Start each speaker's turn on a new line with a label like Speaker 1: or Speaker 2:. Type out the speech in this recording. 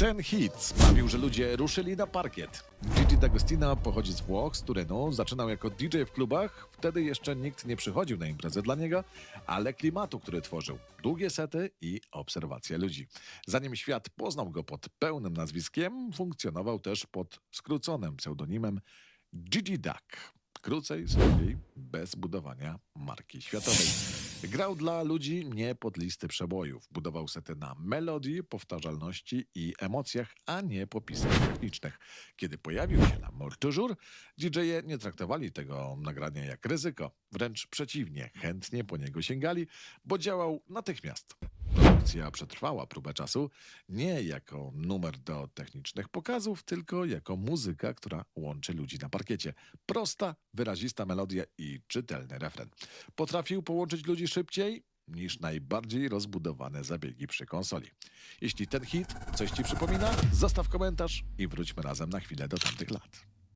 Speaker 1: Ten hit sprawił, że ludzie ruszyli na parkiet. Gigi D'Agostino pochodzi z Włoch, z Turynu, zaczynał jako DJ w klubach, wtedy jeszcze nikt nie przychodził na imprezę dla niego, ale klimatu, który tworzył, długie sety i obserwacje ludzi. Zanim świat poznał go pod pełnym nazwiskiem, funkcjonował też pod skróconym pseudonimem Gigi Duck. Krócej, słabiej, bez budowania marki światowej. Grał dla ludzi nie pod listy przebojów. Budował sety na melodii, powtarzalności i emocjach, a nie popisach technicznych. Kiedy pojawił się na Mort Toujours, DJ-e nie traktowali tego nagrania jak ryzyko. Wręcz przeciwnie, chętnie po niego sięgali, bo działał natychmiast. Produkcja przetrwała próbę czasu nie jako numer do technicznych pokazów, tylko jako muzyka, która łączy ludzi na parkiecie. Prosta, wyrazista melodia i czytelny refren. Potrafił połączyć ludzi szybciej niż najbardziej rozbudowane zabiegi przy konsoli. Jeśli ten hit coś ci przypomina, zostaw komentarz i wróćmy razem na chwilę do tamtych lat.